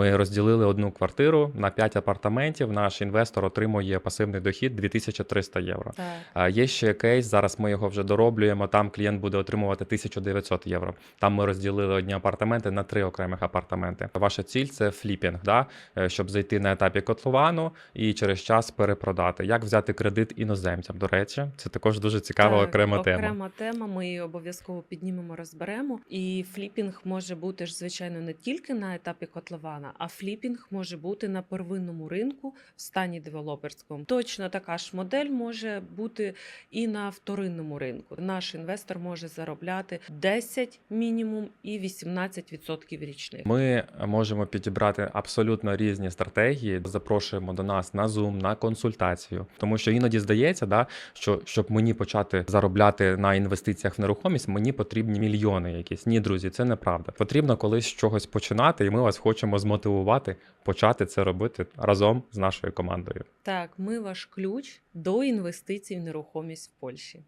Ми розділили одну квартиру на 5 апартаментів. Наш інвестор отримує пасивний дохід 2300 євро. Так. Є ще кейс, зараз ми його вже дороблюємо. Там клієнт буде отримувати 1900 євро. Там ми розділили одні апартаменти на три окремих апартаменти. Ваша ціль це фліпінг, да? е, щоб зайти на етапі котловану і через час перепродати. Як взяти кредит іноземцям? До речі, це також дуже цікава Так, окрема тема. Окрема тема. Ми її обов'язково піднімемо, розберемо. І фліпінг може бути ж, звичайно, не тільки на етапі котлована, а фліпінг може бути на первинному ринку в стані девелоперському. Точно така ж модель може бути і на вторинному ринку. Наш інвестор може заробляти 10 мінімум і 18% річних. Ми можемо підібрати абсолютно різні стратегії. Запрошуємо до нас на Zoom, на консультацію, тому що іноді здається, да, що щоб мені почати заробляти на інвестиціях в нерухомість, мені потрібні мільйони якісь. Ні, друзі, це неправда. Потрібно колись з чогось починати, і ми вас хочемо змотивувати почати це робити разом з нашою командою. Так, ми ваш ключ до інвестицій в нерухомість в Польщі.